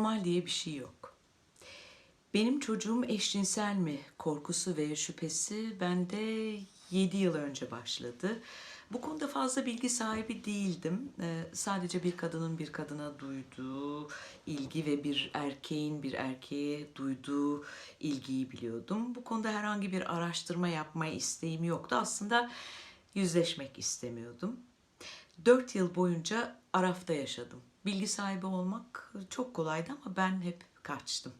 normal diye bir şey yok. Benim çocuğum eşcinsel mi korkusu ve şüphesi bende 7 yıl önce başladı. Bu konuda fazla bilgi sahibi değildim. Ee, sadece bir kadının bir kadına duyduğu ilgi ve bir erkeğin bir erkeğe duyduğu ilgiyi biliyordum. Bu konuda herhangi bir araştırma yapmaya isteğim yoktu. Aslında yüzleşmek istemiyordum. Dört yıl boyunca Araf'ta yaşadım. Bilgi sahibi olmak çok kolaydı ama ben hep kaçtım.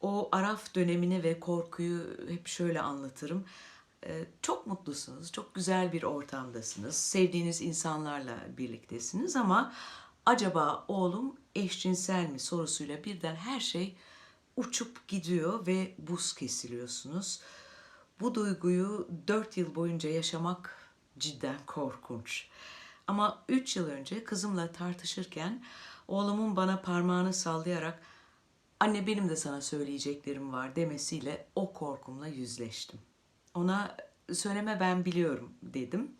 O Araf dönemini ve korkuyu hep şöyle anlatırım. Ee, Çok mutlusunuz, çok güzel bir ortamdasınız, sevdiğiniz insanlarla birliktesiniz ama acaba oğlum eşcinsel mi sorusuyla birden her şey uçup gidiyor ve buz kesiliyorsunuz. Bu duyguyu dört yıl boyunca yaşamak cidden korkunç. Ama üç yıl önce kızımla tartışırken oğlumun bana parmağını sallayarak anne benim de sana söyleyeceklerim var demesiyle o korkumla yüzleştim. Ona söyleme ben biliyorum dedim.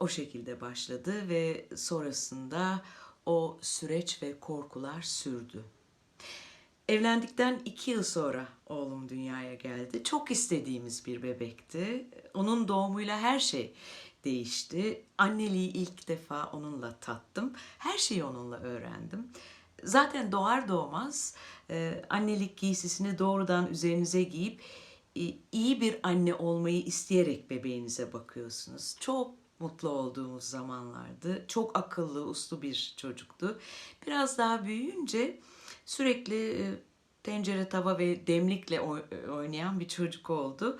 O şekilde başladı ve sonrasında o süreç ve korkular sürdü. Evlendikten iki yıl sonra oğlum dünyaya geldi. Çok istediğimiz bir bebekti. Onun doğumuyla her şey değişti. Anneliği ilk defa onunla tattım. Her şeyi onunla öğrendim. Zaten doğar doğmaz e, annelik giysisini doğrudan üzerinize giyip e, iyi bir anne olmayı isteyerek bebeğinize bakıyorsunuz. Çok mutlu olduğumuz zamanlardı. Çok akıllı, uslu bir çocuktu. Biraz daha büyüyünce sürekli e, tencere, tava ve demlikle oy- oynayan bir çocuk oldu.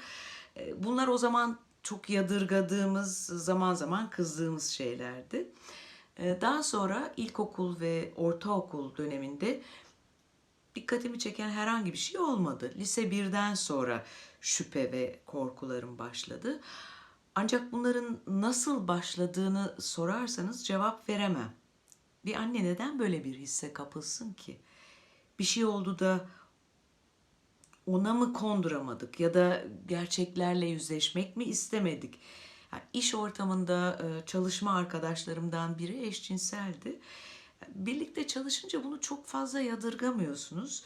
Bunlar o zaman çok yadırgadığımız, zaman zaman kızdığımız şeylerdi. E, Daha sonra ilkokul ve ortaokul döneminde dikkatimi çeken herhangi bir şey olmadı. Lise 1'den sonra şüphe ve korkularım başladı. Ancak bunların nasıl başladığını sorarsanız cevap veremem. Bir anne neden böyle bir hisse kapılsın ki? Bir şey oldu da ona mı konduramadık ya da gerçeklerle yüzleşmek mi istemedik? Yani iş ortamında e, çalışma arkadaşlarımdan biri eşcinseldi. Birlikte çalışınca bunu çok fazla yadırgamıyorsunuz.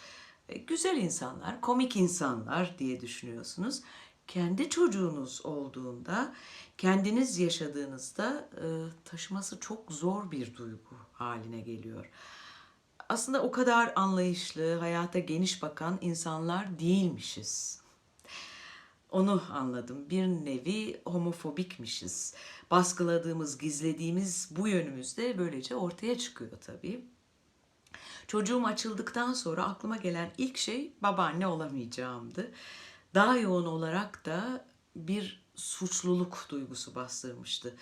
E, Güzel insanlar, komik insanlar diye düşünüyorsunuz. Kendi çocuğunuz olduğunda, kendiniz yaşadığınızda e, taşıması çok zor bir duygu haline geliyor aslında o kadar anlayışlı, hayata geniş bakan insanlar değilmişiz. Onu anladım. Bir nevi homofobikmişiz. Baskıladığımız, gizlediğimiz bu yönümüz de böylece ortaya çıkıyor tabii. Çocuğum açıldıktan sonra aklıma gelen ilk şey babaanne olamayacağımdı. Daha yoğun olarak da bir suçluluk duygusu bastırmıştı.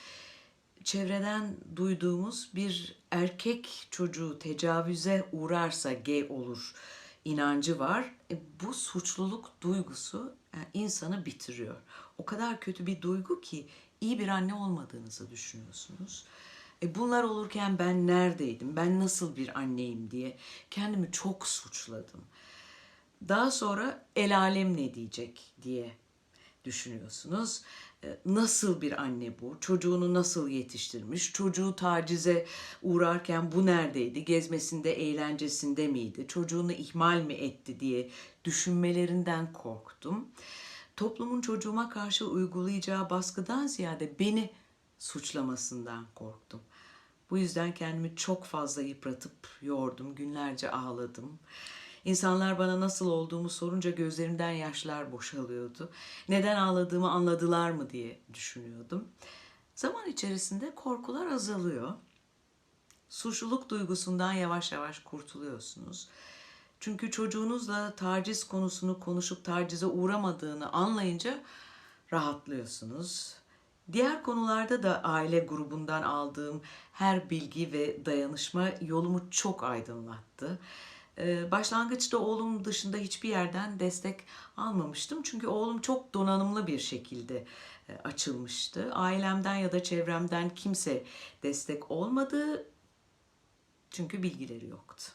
Çevreden duyduğumuz bir erkek çocuğu tecavüze uğrarsa gay olur inancı var. E, bu suçluluk duygusu yani insanı bitiriyor. O kadar kötü bir duygu ki iyi bir anne olmadığınızı düşünüyorsunuz. E bunlar olurken ben neredeydim, ben nasıl bir anneyim diye kendimi çok suçladım. Daha sonra el alem ne diyecek diye düşünüyorsunuz. E, Nasıl bir anne bu? Çocuğunu nasıl yetiştirmiş? Çocuğu tacize uğrarken bu neredeydi? Gezmesinde, eğlencesinde miydi? Çocuğunu ihmal mi etti diye düşünmelerinden korktum. Toplumun çocuğuma karşı uygulayacağı baskıdan ziyade beni suçlamasından korktum. Bu yüzden kendimi çok fazla yıpratıp yordum, günlerce ağladım. İnsanlar bana nasıl olduğumu sorunca gözlerimden yaşlar boşalıyordu. Neden ağladığımı anladılar mı diye düşünüyordum. Zaman içerisinde korkular azalıyor. Suçluluk duygusundan yavaş yavaş kurtuluyorsunuz. Çünkü çocuğunuzla taciz konusunu konuşup tacize uğramadığını anlayınca rahatlıyorsunuz. Diğer konularda da aile grubundan aldığım her bilgi ve dayanışma yolumu çok aydınlattı. Ee, Başlangıçta oğlum dışında hiçbir yerden destek almamıştım. Çünkü oğlum çok donanımlı bir şekilde e, açılmıştı. Ailemden ya da çevremden kimse destek olmadı. Çünkü bilgileri yoktu.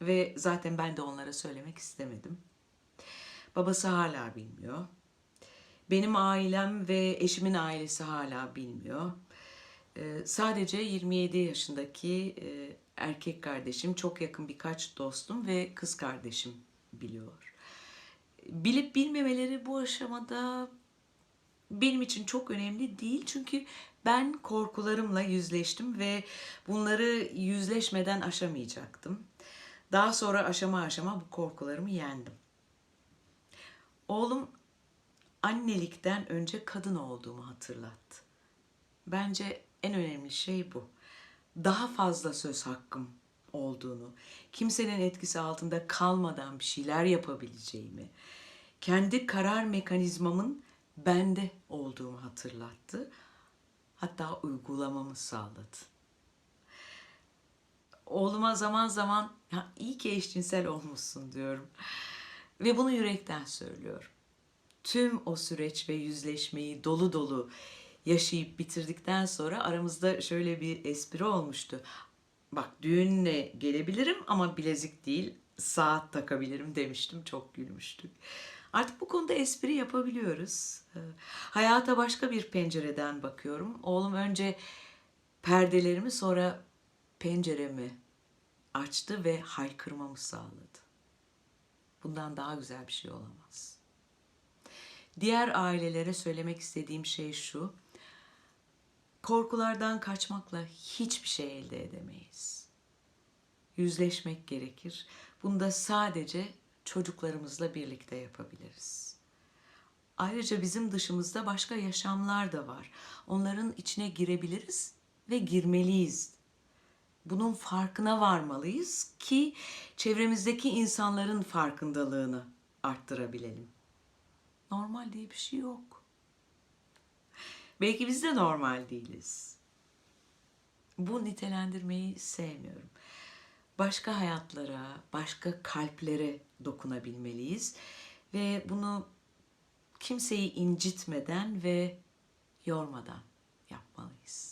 Ve zaten ben de onlara söylemek istemedim. Babası hala bilmiyor. Benim ailem ve eşimin ailesi hala bilmiyor. Ee, sadece 27 yaşındaki e, erkek kardeşim, çok yakın birkaç dostum ve kız kardeşim biliyor. Bilip bilmemeleri bu aşamada benim için çok önemli değil çünkü ben korkularımla yüzleştim ve bunları yüzleşmeden aşamayacaktım. Daha sonra aşama aşama bu korkularımı yendim. Oğlum annelikten önce kadın olduğumu hatırlattı. Bence en önemli şey bu. Daha fazla söz hakkım olduğunu, kimsenin etkisi altında kalmadan bir şeyler yapabileceğimi, kendi karar mekanizmamın bende olduğumu hatırlattı. Hatta uygulamamı sağladı. Oğluma zaman zaman ya iyi ki eşcinsel olmuşsun diyorum. Ve bunu yürekten söylüyorum. Tüm o süreç ve yüzleşmeyi dolu dolu yaşayıp bitirdikten sonra aramızda şöyle bir espri olmuştu. Bak düğünle gelebilirim ama bilezik değil saat takabilirim demiştim. Çok gülmüştük. Artık bu konuda espri yapabiliyoruz. Ee, Hayata başka bir pencereden bakıyorum. Oğlum önce perdelerimi sonra penceremi açtı ve haykırmamı sağladı. Bundan daha güzel bir şey olamaz. Diğer ailelere söylemek istediğim şey şu. Korkulardan kaçmakla hiçbir şey elde edemeyiz. Yüzleşmek gerekir. Bunu da sadece çocuklarımızla birlikte yapabiliriz. Ayrıca bizim dışımızda başka yaşamlar da var. Onların içine girebiliriz ve girmeliyiz. Bunun farkına varmalıyız ki çevremizdeki insanların farkındalığını arttırabilelim. Normal diye bir şey yok. Belki biz de normal değiliz. Bu nitelendirmeyi sevmiyorum. Başka hayatlara, başka kalplere dokunabilmeliyiz ve bunu kimseyi incitmeden ve yormadan yapmalıyız.